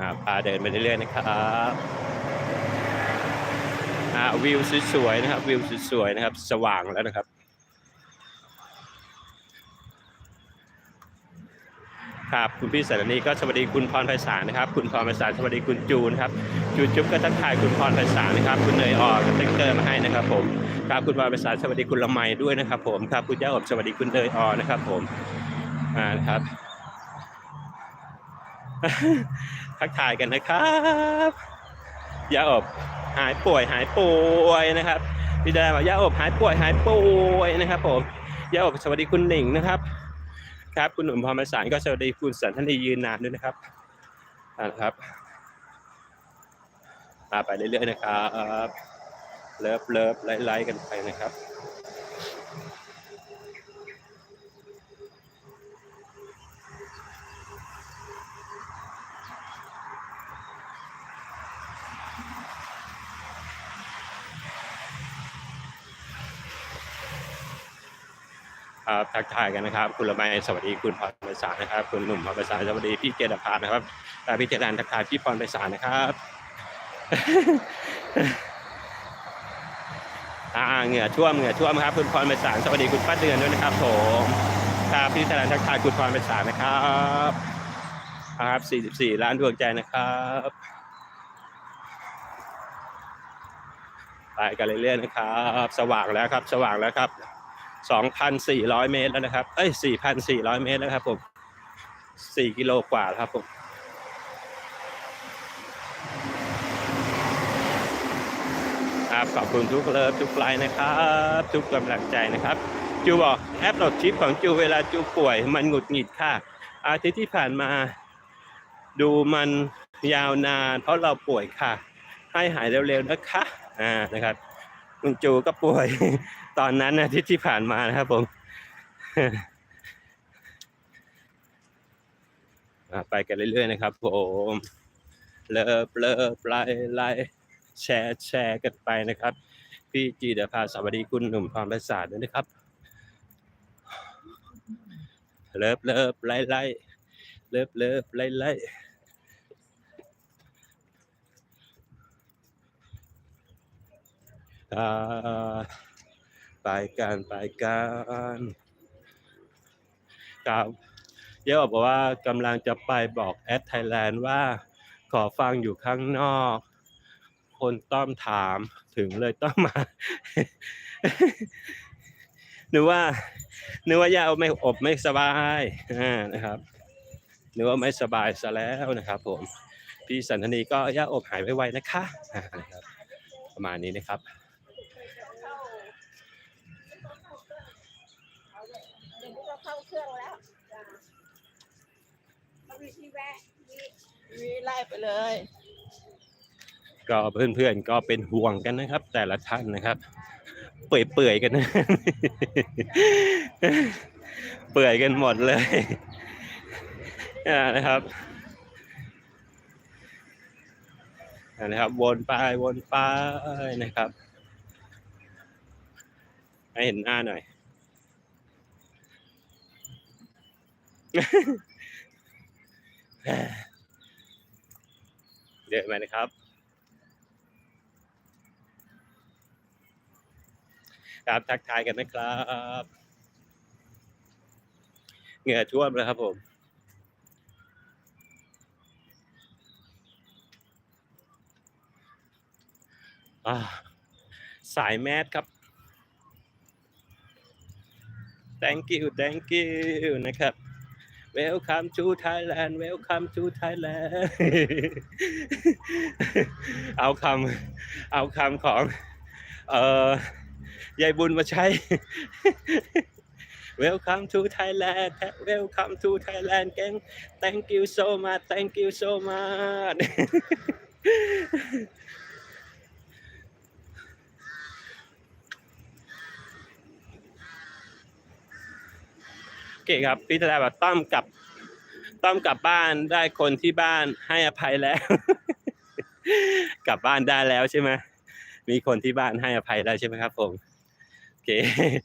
ครับพาเดินไปเรื่อยๆนะครับวิวสวยๆนะครับ วิวสวยๆนะครับ สว่างแล้วนะครับ ครับคุณพี่สารณีก็สวัสดีคุณพรไพศาลนะครับ คุณพรไพศาลสวัสดีคุณจูนครับ จูนจุ๊บก็ทักทายคุณพรไพศาลนะครับ คุณเนยออกสติ๊กเกอร์มาให้นะครับ ผมครับคุณพรไพศาลสวัสดีคุณละไมด้วยนะครับ ผมครับคุณย่าอบสวัสดีคุณเนยออนะครับ ผมอ่าครับทักทายกันนะครับย่าอบหายป่วยหายป่วยนะครับพี่แดงบอกย่าอบหายป่วยหายป่วยนะครับ ผมย่าอบสวัสดีคุณหนิงนะครับ ครับคุณหนุ่มพรประสานก็สวัสดีคุณสันทนียืนนานด้วยนะครับอ่านะครับ พาไปเรื่อยๆนะครับเลิฟเลิฟไล่ไล่กันไปนะครับครับทักทายกันนะครับ คุณละไมสวัสดีคุณพรไพศานะครับ คุณหนุ่มพรไพศาสวัสดีพี่เจดพานนะครับต่พี่เจดันทักทายพี่พรไพศานะครับ อ่าเหงื่อท่วมเหงื่อท่วมครับ คุณพรไพศาลสวัสดีคุณป้าเดือนด้วยนะครับผมครับพี่เจดันทักทายคุณพรไพศาลนะครับครับ44 ล้านดวงใจนะครับไปกันเรื่อยๆนะครับ สว่างแล้วครับ สว่างแล้วครับ 2,400 เมตรแล้วนะครับ เอ้ย 4,400 เมตรแล้วครับผม 4 กิโลกว่าแล้วครับผม ครับ ขอบคุณทุกเลิฟทุกไลน์นะครับ ทุกกำลังใจนะครับ จูบอกแอปโหลดชิปของจูเวลาจูป่วย มันหงุดหงิดค่ะ อาทิตย์ที่ผ่านมา ดูมันยาวนาน เพราะเราป่วยค่ะ ให้หายเร็วๆนะคะอ่านะครับคุณจูก็ป่วย ตอนนั้นนะที่ที่ผ่านมานะครับผมไปกันเรื่อยๆนะครับผม เลิฟเลิฟไลไล แชร์แชร์กันไปนะครับ พี่จีเดพาสวัสดีคุณหนุ่มพรประสาทด้วยนะครับ เลิฟเลิฟไลน์ไลน์เลิฟเลิฟไลน์ไล่าไปกันไปกันครับเยอะบอกว่ากำลังจะไปบอกแอดไทยแลนด์ว่าขอฟังอยู่ข้างนอก คนต้อมถามถึงเลยต้องมานึกว่านึกว่าย่าไม่อบไม่สบายอ่านะครับนึกว่าไม่สบายซะแล้วนะครับ ผม พี่สันทนีก็ย่าอบหายไวๆนะคะนะครับ ประมาณนี้นะครับเข้าเครื่องแล้วมีที่แวะมีมีไล่ไปเลย ก็เพื่อนๆก็เป็นห่วงกันนะครับ แต่ละท่านนะครับ เปื่อยๆกันนะเปื่อยกันหมดเลยนะครับนะครับ วนไปวนไปนะครับให้เห็นหน้าหน่อยเดินมานะครับ ครับทักทายกันนะครับเหงื่อท่วมแล้วครับผมสายแมสครับ thank you thank you นะครับ welcome to Thailand welcome to Thailand เอาคำเอาคำของ เอ่อ ยายบุญมาใช้ Welcome to Thailand Welcome to Thailand gang Thank you so much Thank you so much โอเคครับพี่ธนาบอกต้อมกลับต้อมกลับบ้านได้คนที่บ้านให้อภัยแล้ว กลับบ้านได้แล้วใช่ไหมมีคนที่บ้านให้อภัยแล้วใช่ไหมครับผม โอเค